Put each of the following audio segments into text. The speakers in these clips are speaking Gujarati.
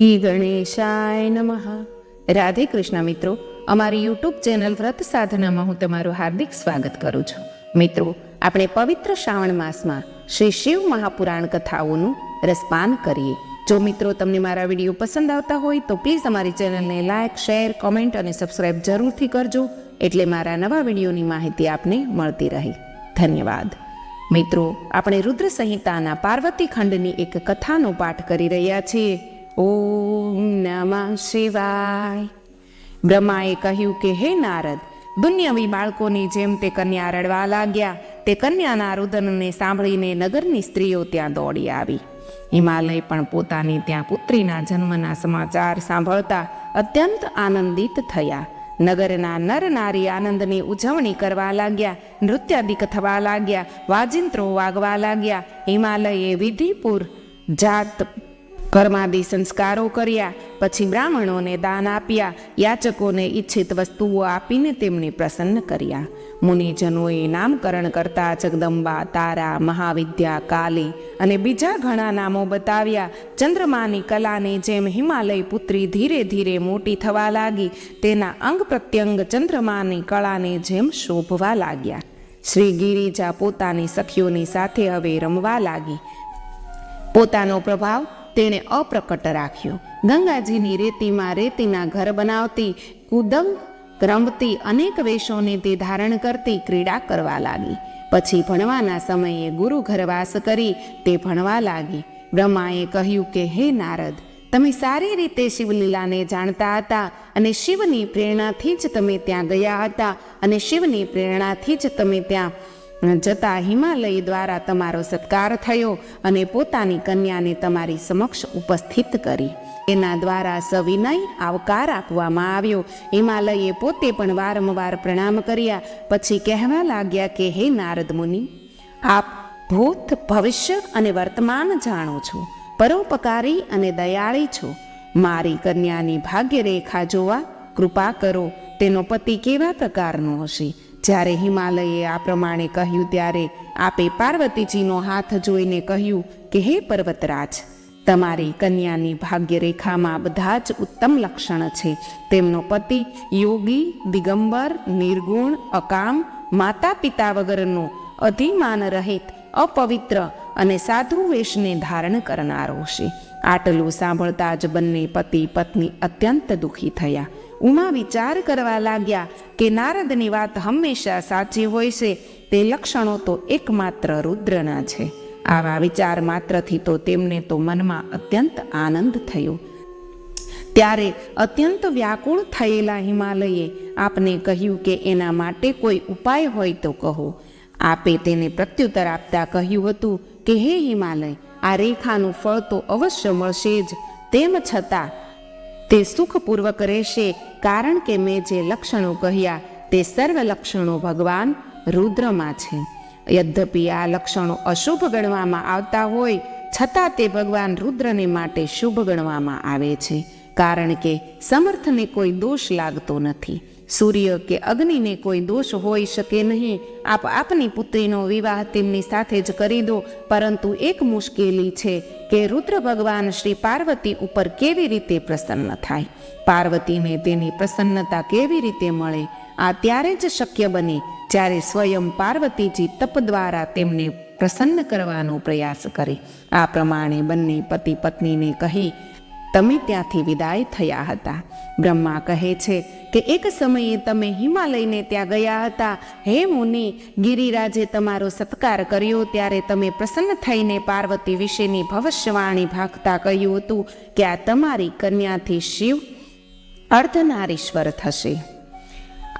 ઈ ગણેશાય નમઃ. રાધે કૃષ્ણ મિત્રો, અમારી યુટ્યુબ ચેનલ વ્રત સાધનામાં હું તમારું હાર્દિક સ્વાગત કરું છું. મિત્રો, આપણે પવિત્ર શ્રાવણ માસમાં શ્રી શિવ મહાપુરાણ કથાઓનું રસપાન કરીએ. જો મિત્રો તમને મારા વીડિયો પસંદ આવતા હોય તો પ્લીઝ અમારી ચેનલને લાઇક શેર, કોમેન્ટ અને સબસ્ક્રાઇબ જરૂરથી કરજો, એટલે મારા નવા વિડીયોની માહિતી આપને મળતી રહે. ધન્યવાદ. મિત્રો, આપણે રુદ્ર સંહિતાના પાર્વતી ખંડની એક કથાનો પાઠ કરી રહ્યા છીએ. ઓમ નમઃ શિવાય. બ્રહ્માએ કહ્યું કે, હે નારદ, દુનિયાવી બાળકોની જેમ તે કન્યા રડવા લાગ્યા. તે કન્યાના રુદનને સાંભળીને નગરની સ્ત્રીઓ ત્યાં દોડી આવી. હિમાલય પણ પોતાની ત્યાં પુત્રીના જન્મના સમાચાર સાંભળતા અત્યંત આનંદિત થયા. નગરના નર નારી આનંદની ઉજવણી કરવા લાગ્યા, નૃત્યાદિક થવા લાગ્યા, વાજિંત્રો વાગવા લાગ્યા. હિમાલયે વિધિપુર જાત કર્માદિ સંસ્કારો કર્યા, પછી બ્રાહ્મણોને દાન આપ્યા, યાચકોને ઈચ્છિત વસ્તુઓ આપીને તેમને પ્રસન્ન કર્યા. મુનિજનોએ નામકરણ કરતા જગદંબા, તારા, મહાવિદ્યા, કાલી અને બીજા ઘણા નામો બતાવ્યા. ચંદ્રમાની કલાની જેમ હિમાલય પુત્રી ધીરે ધીરે મોટી થવા લાગી, તેના અંગ પ્રત્યંગ ચંદ્રમાની કળાની જેમ શોભવા લાગ્યા. શ્રી ગિરિજા પોતાની સખીઓની સાથે હવે રમવા લાગી. પોતાનો પ્રભાવ તેણે અપ્રકટ રાખ્યો. ગંગાજીની રેતીમાં રેતીના ઘર બનાવતી કુદંગ રમતી અનેક વેશોને તે ધારણ કરતી ક્રીડા કરવા લાગી. પછી ભણવાના સમયે ગુરુ ઘર વાસ કરી તે ભણવા લાગી. બ્રહ્માએ કહ્યું કે, હે નારદ, તમે સારી રીતે શિવલીલાને જાણતા હતા અને શિવની પ્રેરણાથી જ તમે ત્યાં ગયા હતા અને શિવની પ્રેરણાથી જ તમે ત્યાં જતા હિમાલય દ્વારા તમારો સત્કાર થયો અને પોતાની કન્યાને તમારી સમક્ષ ઉપસ્થિત કરી. એના દ્વારા સવિનય આવકાર આપવામાં આવ્યો. હિમાલયે પોતે પણ વારંવાર પ્રણામ કર્યા. પછી કહેવા લાગ્યા કે, હે નારદ મુનિ, આપ ભૂત, ભવિષ્ય અને વર્તમાન જાણો છો. પરોપકારી અને દયાળી છો. મારી કન્યાની ભાગ્યરેખા જોવા કૃપા કરો. તેનો પતિ કેવા પ્રકારનો હશે? જ્યારે હિમાલયે આ પ્રમાણે કહ્યું ત્યારે આપે પાર્વતીજીનો હાથ જોઈને કહ્યું કે, હે પર્વતરાજ, તમારી કન્યાની ભાગ્યરેખામાં બધા જ ઉત્તમ લક્ષણ છે. તેમનો પતિ યોગી, દિગંબર, નિર્ગુણ, અકામ માતા પિતા વગરનો અધિમાન રહિત, અપવિત્ર અને સાધુ વેશને ધારણ કરનારો છે. આટલું સાંભળતા જ બંને પતિ પત્ની અત્યંત દુઃખી થયા. ઉમા વિચાર કરવા લાગ્યા કે નારદની વાત હંમેશા સાચી હોય છે, તે લક્ષણો તો એકમાત્ર રુદ્રના છે. આવા વિચાર માત્રથી તો તેમને તો મનમાં અત્યંત આનંદ થયો. ત્યારે અત્યંત વ્યાકુળ થયેલા હિમાલયે આપને કહ્યું કે એના માટે કોઈ ઉપાય હોય તો કહો. આપે તેને પ્રત્યુત્તર આપતા કહ્યું હતું કે, હે હિમાલય, આ રેખાનું ફળ તો અવશ્ય મળશે જ. તેમ છતાં તે સુખપૂર્વક રહેશે કારણ કે મેં જે લક્ષણો કહ્યા તે સર્વ લક્ષણો ભગવાન રુદ્રમાં છે. યદ્યપિ આ લક્ષણો અશુભ ગણવામાં આવતા હોય, છતાં તે ભગવાન રુદ્રને માટે શુભ ગણવામાં આવે છે, કારણ કે સમર્થને કોઈ દોષ લાગતો નથી. સૂર્ય કે અગ્નિને કોઈ દોષ હોઈ શકે નહીં. આપ આપની પુત્રીનો વિવાહ તેમની સાથે જ કરી દો, પરંતુ એક મુશ્કેલી છે કે રુદ્ર ભગવાન શ્રી પાર્વતી ઉપર કેવી રીતે પ્રસન્ન થાય? પાર્વતીને તેની પ્રસન્નતા કેવી રીતે મળે? આ ત્યારે જ શક્ય બને જ્યારે સ્વયં પાર્વતીજી તપ દ્વારા તેમને પ્રસન્ન કરવાનો પ્રયાસ કરે. આ પ્રમાણે બંને પતિ પત્નીને કહી તમે ત્યાંથી વિદાય થયા હતા. બ્રહ્મા કહે છે કે એક સમયે તમે હિમાલયને ત્યાં ગયા હતા. હે મુનિ, ગિરિરાજે તમારો સત્કાર કર્યો ત્યારે તમે પ્રસન્ન થઈને પાર્વતી વિશેની ભવિષ્યવાણી ભાગતા કહ્યું હતું કે આ તમારી કન્યાથી શિવ અર્ધનારીશ્વર થશે.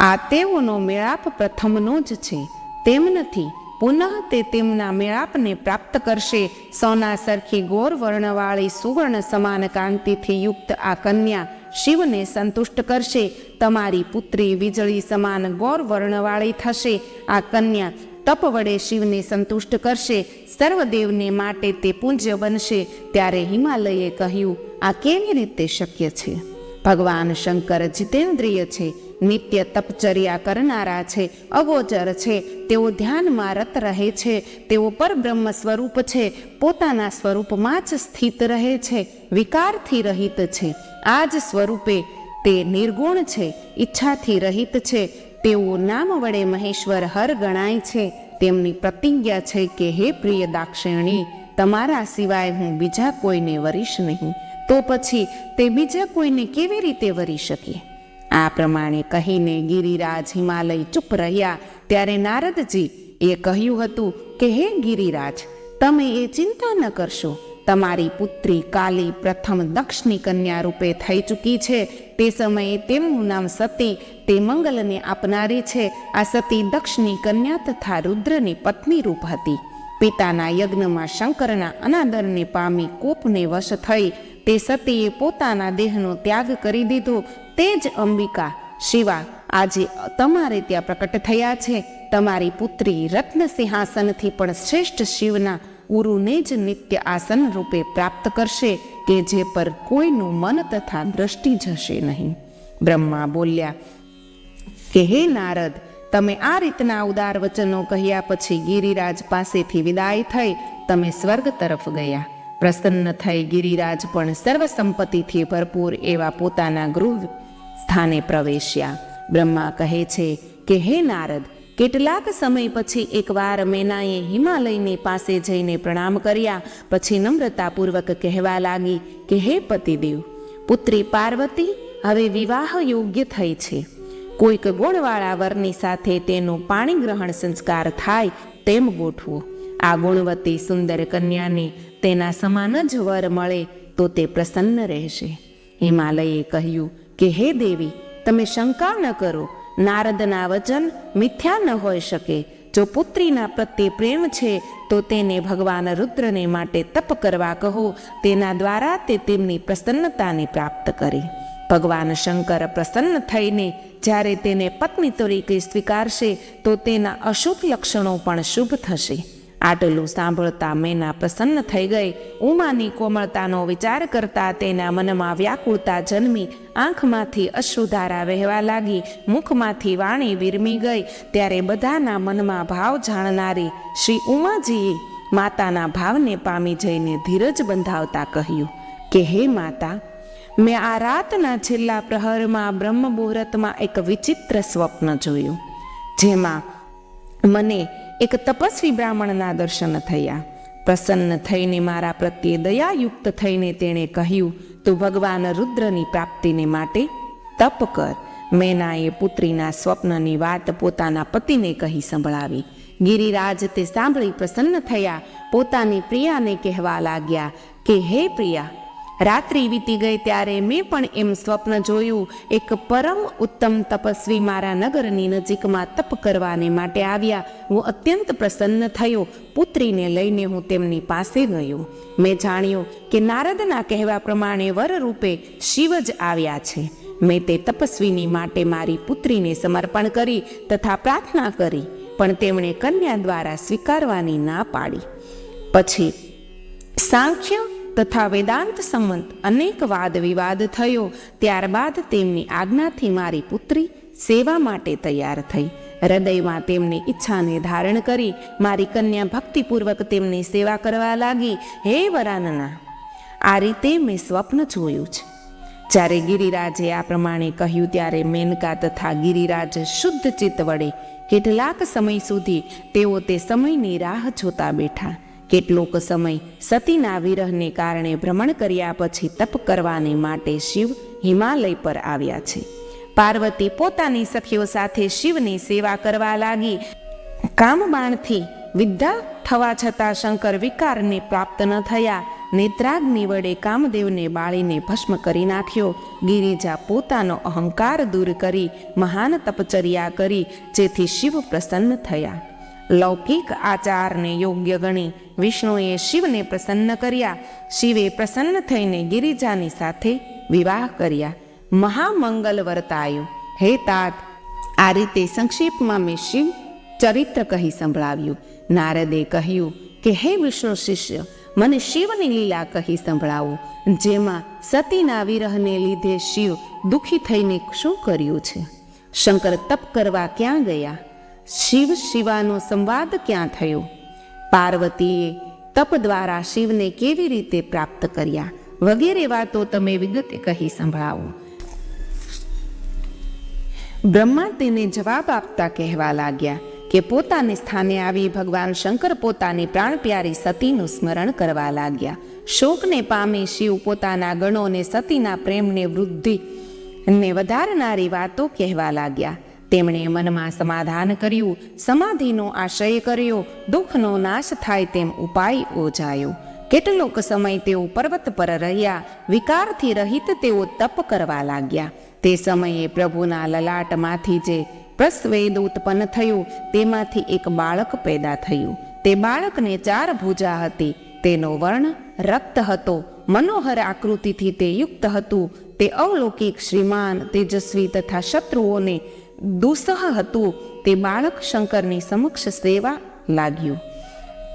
આ તેઓનો મેળાપ પ્રથમનો જ છે. તેમ નથી પુનઃ તે તેમના મેળાપને પ્રાપ્ત કરશે. સોના સરખી ગોર વર્ણવાળી સુવર્ણ સમાન કાંતિથી યુક્ત આ કન્યા શિવને સંતુષ્ટ કરશે. તમારી પુત્રી વીજળી સમાન ગોર વર્ણવાળી થશે. આ કન્યા તપ વડે શિવને સંતુષ્ટ કરશે. સર્વદેવને માટે તે પૂજ્ય બનશે. ત્યારે હિમાલયે કહ્યું, આ કેવી રીતે શક્ય છે? ભગવાન શંકર જીતેન્દ્રિય છે. નિત્ય તપચર્યા કરનારા છે, અગોચર છે, તેઓ ધ્યાનમાં રત રહે છે, તેઓ પરબ્રહ્મ સ્વરૂપ છે, પોતાના સ્વરૂપમાં જ સ્થિત રહે છે, વિકારથી રહિત છે આ જ સ્વરૂપે તે નિર્ગુણ છે, ઈચ્છાથી રહિત છે, તેઓ નામ વડે મહેશ્વર હર ગણાય છે, તેમની પ્રતિજ્ઞા છે કે હે પ્રિય દાક્ષિણી, તમારા સિવાય હું બીજા કોઈને વરીશ નહીં, તો પછી તે બીજા કોઈને કેવી રીતે વરી શકીએ? આ પ્રમાણે કહીને ગિરિરાજ હિમાલય ચૂપ રહ્યા ત્યારે નારદજી એ કહ્યું હતું કે, હે ગિરિરાજ, તમે એ ચિંતા ન કરશો. તમારી પુત્રી કાલી પ્રથમ દક્ષની કન્યા રૂપે થઈ ચૂકી છે. તે સમયે તેમનું નામ સતી, તે મંગલને આપનારી છે. આ સતી દક્ષની કન્યા તથા રુદ્રની પત્ની રૂપ હતી. પિતાના યજ્ઞમાં શંકરના અનાદરને પામી કોપને વશ થઈ. તે સતીએ પોતાના દેહનો ત્યાગ કરી દીધો. તે જ અંબિકા, શિવા આજે તમારે ત્યાં પ્રકટ થયા છે. તમારી પુત્રી રત્ન સિંહાસનથી પણ શ્રેષ્ઠ શિવના ગુરુને જ નિત્ય આસન રૂપે પ્રાપ્ત કરશે કે જે પર કોઈનું મન તથા દ્રષ્ટિ જશે નહીં. બ્રહ્મા બોલ્યા, કે હે નારદ, તમે આ રીતના ઉદાર વચનો કહ્યા પછી ગિરિરાજ પાસેથી વિદાય થઈ તમે સ્વર્ગ તરફ ગયા. પ્રસન્ન થઈ ગિરિરાજ પણ સર્વ સંપત્તિથી ભરપૂર એવા પોતાના ગૃહ સ્થાને પ્રવેશ્યા. બ્રહ્મા કહે છે કે, હે નારદ, કેટલાક સમય પછી એકવાર મેનાએ હિમાલયની પાસે જઈને પ્રણામ કર્યા, પછી નમ્રતાપૂર્વક કહેવા લાગી કે, હે પતિદેવ, પુત્રી પાર્વતી, હવે વિવાહ યોગ્ય થઈ છે. કોઈક ગુણવાળા વરની સાથે તેનું પાણી ગ્રહણ સંસ્કાર થાય તેમ ગોઠવો. આ ગુણવતી સુંદર કન્યાને તેના સમાન જ વર મળે તો તે પ્રસન્ન રહેશે. હિમાલયે કહ્યું કે હે દેવી, તમે શંકા ન કરો. નારદના વચન મિથ્યા ન હોઈ શકે. જો પુત્રીના પ્રત્યે પ્રેમ છે, તો તેને ભગવાન રુદ્રને માટે તપ કરવા કહો. તેના દ્વારા તે તેમની પ્રસન્નતાને પ્રાપ્ત કરે. ભગવાન શંકર પ્રસન્ન થઈને જ્યારે તેને પત્ની તરીકે સ્વીકારશે, તો તેના અશુભ લક્ષણો પણ શુભ થશે. આટલું સાંભળતા મેના પ્રસન્ન થઈ ગઈ. ઉમાની કોમળતાનો વિચાર કરતા તેના મનમાં વ્યાકુળતા જન્મી. આંખમાંથી અશ્રુધારા વહેવા લાગી. મુખમાંથી વાણી વિરમી ગઈ. ત્યારે બધાના મનમાં ભાવ જાણનારી શ્રી ઉમાજીએ માતાના ભાવને પામી જઈને ધીરજ બંધાવતા કહ્યું, કે હે માતા, મેં આ રાતના છેલ્લા પ્રહરમાં બ્રહ્મ મુહૂર્તમાં એક વિચિત્ર સ્વપ્ન જોયું, જેમાં મને એક તપસ્વી બ્રાહ્મણના દર્શન થયા. પ્રસન્ન થઈને મારા પ્રત્યે દયાયુક્ત થઈને તેણે કહ્યું, તું ભગવાન રુદ્રની પ્રાપ્તિને માટે તપ કર. મેનાએ પુત્રીના સ્વપ્નની વાત પોતાના પતિને કહી સંભળાવી. ગિરિરાજ તે સાંભળી પ્રસન્ન થયા. પોતાની પ્રિયાને કહેવા લાગ્યા કે, હે પ્રિયા રાત્રિ વીતી ગઈ ત્યારે મેં પણ એમ સ્વપ્ન જોયું, એક પરમ ઉત્તમ તપસ્વી મારા નગરની નજીકમાં તપ કરવાને માટે આવ્યા. હું અત્યંત પ્રસન્ન થયો, પુત્રીને લઈને હું તેમની પાસે ગયો. મેં જાણ્યું કે નારદના કહેવા પ્રમાણે વર રૂપે શિવ જ આવ્યા છે. મેં તે તપસ્વીની માટે મારી પુત્રીને સમર્પણ કરી તથા પ્રાર્થના કરી, પણ તેમણે કન્યા દ્વારા સ્વીકારવાની ના પાડી. પછી સાંખ્ય તથા વેદાંત સંવંત અનેક વાદ વિવાદ થયો. ત્યારબાદ તેમની આજ્ઞાથી મારી પુત્રી સેવા માટે તૈયાર થઈ. હૃદયમાં તેમની ઈચ્છાને ધારણ કરી મારી કન્યા ભક્તિપૂર્વક તેમની સેવા કરવા લાગી. હે વરાનના, આ રીતે મેં સ્વપ્ન જોયું છે. જ્યારે ગિરિરાજે આ પ્રમાણે કહ્યું, ત્યારે મેનકા તથા ગિરિરાજ શુદ્ધ ચિત્ત વડે કેટલાક સમય સુધી તેઓ તે સમયની રાહ જોતા બેઠા. કેટલોક સમય સતીના વિરહને કારણે ભ્રમણ કર્યા પછી તપ કરવાને માટે શિવ હિમાલય પર આવ્યા છે. પાર્વતી પોતાની સખીઓ સાથે શિવની સેવા કરવા લાગી. કામબાણથી વિદ્યા થવા છતાં શંકર વિકારને પ્રાપ્ત ન થયા. નેત્રાગ્નિ વડે કામદેવને બાળીને ભસ્મ કરી નાખ્યો. ગિરિજા પોતાનો અહંકાર દૂર કરી મહાન તપચર્યા કરી, જેથી શિવ પ્રસન્ન થયા. લૌકિક આચારને યોગ્ય ગણી વિષ્ણુએ શિવને પ્રસન્ન કર્યા શિવે પ્રસન્ન થઈને ગિરિજાની સાથે વિવાહ કર્યા મહામંગલ વર્તાયું હે તાત આ રીતે સંક્ષેપમાં મેં શિવ ચરિત્ર કહી સંભળાવ્યું નારદે કહ્યું કે હે વિષ્ણુ શિષ્ય મને શિવની લીલા કહી સંભળાવો જેમાં સતીના વિરહને લીધે શિવ દુઃખી થઈને શું કર્યું છે શંકર તપ કરવા ક્યાં ગયા શિવ શિવાનો સંવાદ ક્યાં થયો? પાર્વતીએ તપ દ્વારા શિવને કેવી રીતે પ્રાપ્ત કર્યા? વગેરે વાતો તમે વિગતે કહી સંભળાવો. બ્રહ્મા તેને જવાબ આપતા કહેવા લાગ્યા કે પોતાને સ્થાને આવી ભગવાન શંકર પોતાની પ્રાણ પ્યારી સતીનું સ્મરણ કરવા લાગ્યા. શોકને પામી શિવ પોતાના ગણોને સતીના પ્રેમને વૃદ્ધિ ને વધારનારી વાતો કહેવા લાગ્યા. તેમણે મનમાં સમાધાન કર્યું, સમાધિનો આશય કર્યો, દુઃખનો નાશ થાય તેમ ઉપાય ઓજાયો. કેટલોક સમય તેઓ પર્વત પર રહ્યા, વિકારથી રહિત તેઓ તપ કરવા લાગ્યા. તે સમયે પ્રભુના લલાટમાંથી જે પ્રસ્વેદ ઉત્પન્ન થયું, તેમાંથી એક બાળક પેદા થયું. તે બાળકને ચાર ભુજા હતી. તેનો વર્ણ રક્ત હતો. મનોહર આકૃતિથી તે યુક્ત હતું. તે અવલૌકિક, શ્રીમાન, તેજસ્વી તથા શત્રુઓને દુસહ હતું તે બાળક શંકરની સમક્ષ સેવા લાગ્યું.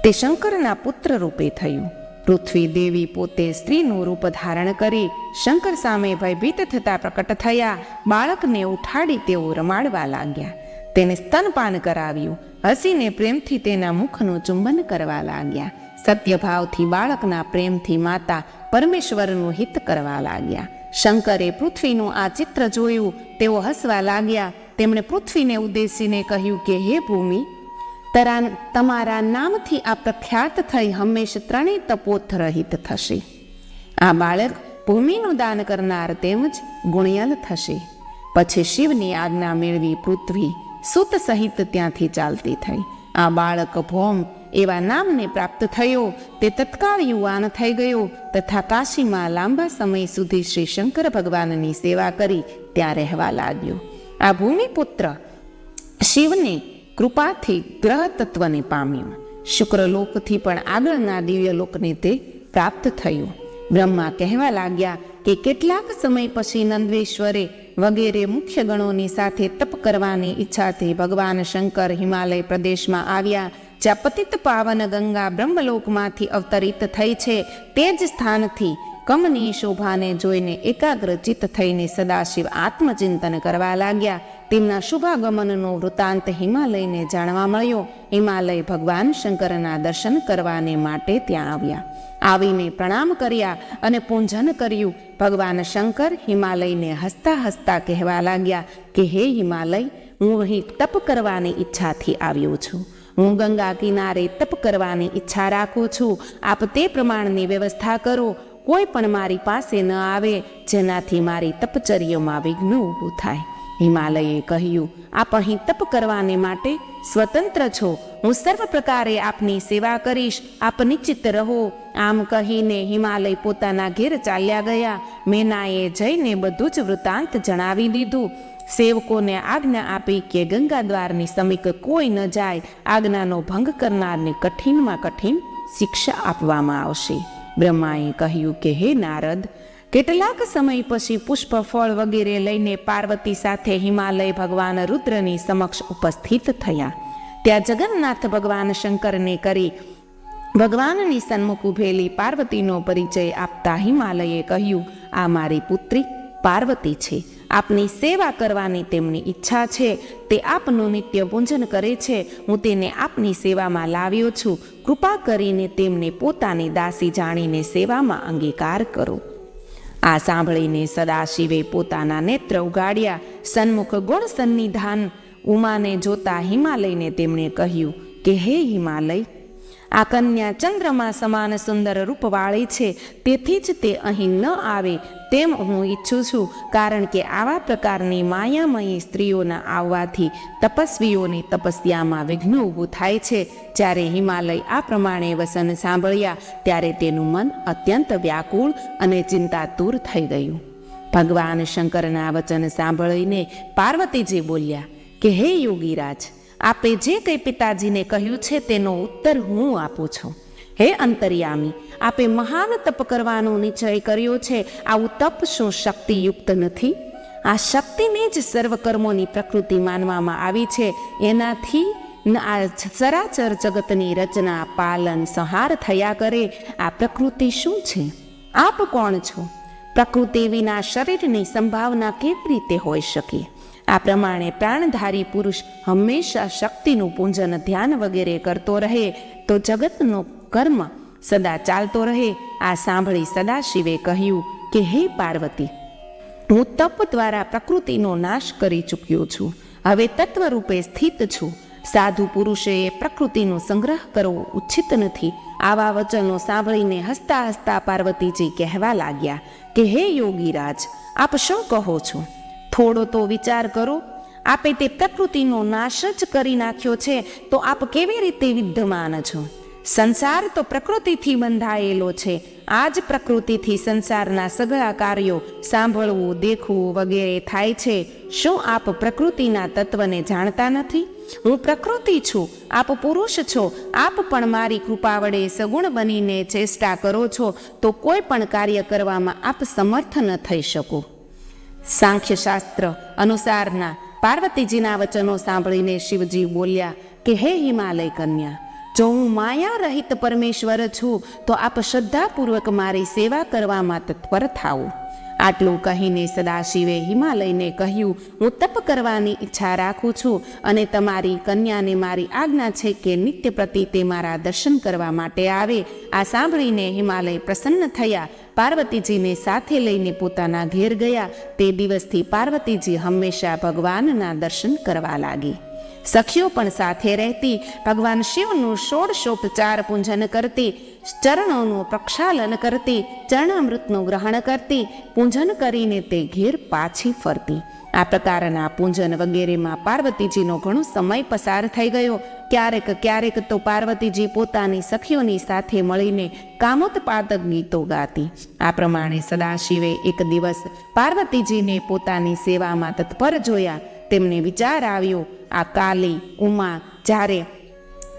તે શંકરના પુત્ર રૂપે થયું. પૃથ્વી દેવી પોતે સ્ત્રીનું રૂપ ધારણ કરી શંકર સામે ભયભીત થતા પ્રકટ થયા. બાળકને ઉઠાડી તેઓ રમાડવા લાગ્યા. તેને સ્તનપાન કરાવ્યું. હસીને પ્રેમથી તેના મુખનું ચુંબન કરવા લાગ્યા. સત્યભાવથી બાળકના પ્રેમથી માતા પરમેશ્વરનું હિત કરવા લાગ્યા. શંકરે પૃથ્વીનું આ ચિત્ર જોયું. તેઓ હસવા લાગ્યા. તેમણે પૃથ્વીને ઉદ્દેશીને કહ્યું કે, હે ભૂમિ તરા તમારા નામથી આ પ્રખ્યાત થઈ હંમેશ ત્રણેય તપોથ રહિત થશે. આ બાળક ભૂમિનું દાન કરનાર તેમજ ગુણિયલ થશે. પછી શિવની આજ્ઞા મેળવી પૃથ્વી સુત સહિત ત્યાંથી ચાલતી થઈ. આ બાળક ભૌમ એવા નામને પ્રાપ્ત થયો, તે તત્કાળ યુવાન થઈ ગયો તથા કાશીમાં લાંબા સમય સુધી શ્રી શંકર ભગવાનની સેવા કરી ત્યાં રહેવા લાગ્યો. આ ભૂમિપુત્ર શિવને કૃપાથી ગ્રહ તત્વને પામ્યું. શુક્રલોકથી પણ આગળના દિવ્ય લોકને તે પ્રાપ્ત થયું. બ્રહ્મા કહેવા લાગ્યા કે કેટલાક સમય પછી નંદેશ્વરે વગેરે મુખ્ય ગણોની સાથે તપ કરવાની ઈચ્છાથી ભગવાન શંકર હિમાલય પ્રદેશમાં આવ્યા, જ્યાં પતિત પાવન ગંગા બ્રહ્મલોકમાંથી અવતરિત થઈ છે. તે જ સ્થાનથી કમની શોભાને જોઈને એકાગ્રચિત થઈને સદાશિવ આત્મચિંતન કરવા લાગ્યા. તેમના શુભાગમનનો વૃત્તાંત હિમાલયને જાણવા મળ્યો. હિમાલય ભગવાન શંકરના દર્શન કરવાને માટે ત્યાં આવ્યા. આવીને પ્રણામ કર્યા અને પૂંજન કર્યું. ભગવાન શંકર હિમાલયને હસતા હસતા કહેવા લાગ્યા કે, હે હિમાલય, હું અહીં તપ કરવાની ઈચ્છાથી આવ્યો છું. હું ગંગા કિનારે તપ કરવાની ઈચ્છા રાખું છું. આપ તે પ્રમાણની વ્યવસ્થા કરો. કોઈ પણ મારી પાસે ન આવે, જેનાથી મારી તપચર્યમાં વિઘ્ન ઊભું થાય. હિમાલયે કહ્યું, આપ અહીં તપ કરવાને માટે સ્વતંત્ર છો. હું સર્વ પ્રકારે આપની સેવા કરીશ. આપ નિશ્ચિત રહો. આમ કહીને હિમાલય પોતાના ઘેર ચાલ્યા ગયા. મેનાએ જઈને બધું જ વૃત્તાંત જણાવી દીધું. સેવકોને આજ્ઞા આપી કે ગંગા દ્વારની સમીક કોઈ ન જાય. આજ્ઞાનો ભંગ કરનારને કઠિનમાં કઠિન શિક્ષા આપવામાં આવશે. બ્રહ્માએ કહ્યું કે, હે નારદ, કેટલાક સમય પછી પુષ્પ ફળ વગેરે લઈને પાર્વતી સાથે હિમાલય ભગવાન રુદ્રની સમક્ષ ઉપસ્થિત થયા. ત્યાં જગન્નાથ ભગવાન શંકરને કરી ભગવાનની સન્મુખ ઉભેલી પાર્વતીનો પરિચય આપતા હિમાલયે કહ્યું, આ મારી પુત્રી પાર્વતી છે. આપની સેવા કરવાની તેમની ઈચ્છા છે, તે આપનું નિત્ય પૂંજન કરે છે. હું તેને આપની સેવામાં લાવ્યો છું. કૃપા કરીને તેમને પોતાની દાસી જાણીને સેવામાં અંગીકાર કરો. આ સાંભળીને સદાશિવે પોતાના નેત્ર ઉગાડ્યા. સન્મુખ ગુણ સન્નિધાન ઉમાને જોતા હિમાલયને તેમણે કહ્યું કે, હે હિમાલય આ કન્યા ચંદ્રમાં સમાન સુંદર રૂપવાળી છે. તેથી જ તે અહીં ન આવે તેમ હું ઈચ્છું છું. કારણ કે આવા પ્રકારની માયામયી સ્ત્રીઓના આવવાથી તપસ્વીઓની તપસ્યામાં વિઘ્ન ઊભું થાય છે. જ્યારે હિમાલય આ પ્રમાણે વસન સાંભળ્યા, ત્યારે તેનું મન અત્યંત વ્યાકુળ અને ચિંતાતુર થઈ ગયું. ભગવાન શંકરના વચન સાંભળીને પાર્વતીજી બોલ્યા, કે હે યોગીરાજ આપે જે કંઈ પિતાજીને કહ્યું છે તેનો ઉત્તર હું આપું છું. હે અંતર્યામી, આપે મહાન તપ કરવાનો નિશ્ચય કર્યો છે. આવું તપ શું શક્તિયુક્ત નથી? આ શક્તિને જ સર્વ કર્મોની પ્રકૃતિ માનવામાં આવી છે. એનાથી આ સરાચર જગતની રચના, પાલન, સંહાર થયા કરે. આ પ્રકૃતિ શું છે? આપ કોણ છો? પ્રકૃતિ વિના શરીરની સંભાવના કેવી રીતે હોઈ શકે? આ પ્રમાણે પ્રાણધારી પુરુષ હંમેશા શક્તિનું પૂંજન ધ્યાન વગેરે કરતો રહે તો જગતનો કર્મ સદા ચાલતો રહે. આ સાંભળી સદાશિવે કહ્યું કે, હે પાર્વતી, હું તપ દ્વારા પ્રકૃતિનો નાશ કરી ચૂક્યો છું. હવે તત્વરૂપે સ્થિત છું. સાધુ પુરુષે પ્રકૃતિનો સંગ્રહ કરવો ઉચિત નથી. આવા વચનો સાંભળીને હસતા હસતા પાર્વતીજી કહેવા લાગ્યા કે, હે યોગીરાજ, આપ શું કહો છો? થોડો તો વિચાર કરો. આપે તે પ્રકૃતિનો નાશ જ કરી નાખ્યો છે, તો આપ કેવી રીતે વિદ્યમાન છો? સંસાર તો પ્રકૃતિથી બંધાયેલો છે. આ જ પ્રકૃતિથી સંસારના સઘળા કાર્યો સાંભળવું, દેખવું વગેરે થાય છે. શું આપ પ્રકૃતિના તત્વને જાણતા નથી? હું પ્રકૃતિ છું, આપ પુરુષ છો. આપ પણ મારી કૃપા વડે સગુણ બનીને ચેષ્ટા કરો છો, તો કોઈ પણ કાર્ય કરવામાં આપ સમર્થ ન થઈ શકો. સાંખ્યશાસ્ત્ર અનુસારના પાર્વતીજીના વચનો સાંભળીને શિવજી બોલ્યા કે હે હિમાલય કન્યા જો હું માયા રહિત પરમેશ્વર છું, તો આપ શ્રદ્ધાપૂર્વક મારી સેવા કરવામાં તત્પર થાઓ આટલું કહીને સદાશિવે હિમાલયને કહ્યું, હું તપ કરવાની ઈચ્છા રાખું છું અને તમારી કન્યાને મારી આજ્ઞા છે કે નિત્ય પ્રતિ તે મારા દર્શન કરવા માટે આવે. આ સાંભળીને હિમાલય પ્રસન્ન થયા પાર્વતીજીને સાથે લઈને પોતાના ઘેર ગયા. તે દિવસથી પાર્વતીજી હંમેશા ભગવાનના દર્શન કરવા લાગી. સખીઓ પણ સાથે રહેતી, ભગવાન શિવનું ષોડશોપચાર પૂજન કરતી, ચરણોનું પ્રક્ષાલન કરતી, ચરણામૃતનું ગ્રહણ કરતી, પૂજન કરીને તે ઘેર પાછી ફરતી. આ પ્રકારના પૂજન વગેરેમાં પાર્વતીજીનો ઘણો સમય પસાર થઈ ગયો. ક્યારેક ક્યારેક તો પાર્વતીજી પોતાની સખીઓની સાથે મળીને કામોત્પાદક ગીતો ગાતી. આ પ્રમાણે સદાશિવે એક દિવસ પાર્વતીજીને પોતાની સેવામાં તત્પર જોયા. તેમને વિચાર આવ્યો, આ કાલી ઉમા જ્યારે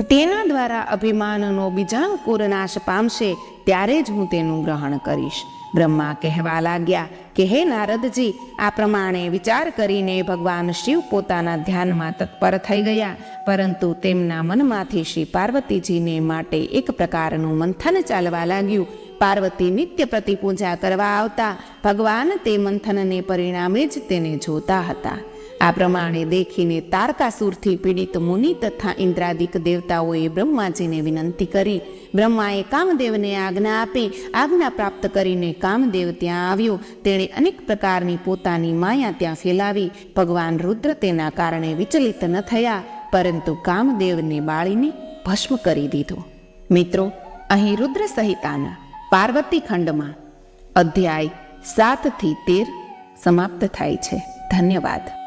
તેના દ્વારા અભિમાનનો બીજાંકુર નાશ પામશે, ત્યારે જ હું તેનું ગ્રહણ કરીશ. બ્રહ્મા કહેવા લાગ્યા કે, હે નારદજી, આ પ્રમાણે વિચાર કરીને ભગવાન શિવ પોતાના ધ્યાનમાં તત્પર થઈ ગયા, પરંતુ તેમના મનમાંથી શ્રી પાર્વતીજીને માટે એક પ્રકારનું મંથન ચાલવા લાગ્યું. પાર્વતી નિત્ય પ્રતિ પૂજા કરવા આવતા, ભગવાન તે મંથનને પરિણામે જ તેને જોતા હતા. આ પ્રમાણે દેખીને તારકાસુરથી પીડિત મુનિ તથા ઇન્દ્રાદિક દેવતાઓએ બ્રહ્માજીને વિનંતી કરી. બ્રહ્માએ કામદેવને આજ્ઞા આપી. આજ્ઞા પ્રાપ્ત કરીને કામદેવ ત્યાં આવ્યો. તેણે અનેક પ્રકારની પોતાની માયા ત્યાં ફેલાવી. ભગવાન રુદ્ર તેના કારણે વિચલિત ન થયા, પરંતુ કામદેવને બાળીને ભસ્મ કરી દીધો. મિત્રો, અહીં રુદ્ર સહિતાના પાર્વતી ખંડમાં અધ્યાય સાતથી તેર સમાપ્ત થાય છે. ધન્યવાદ.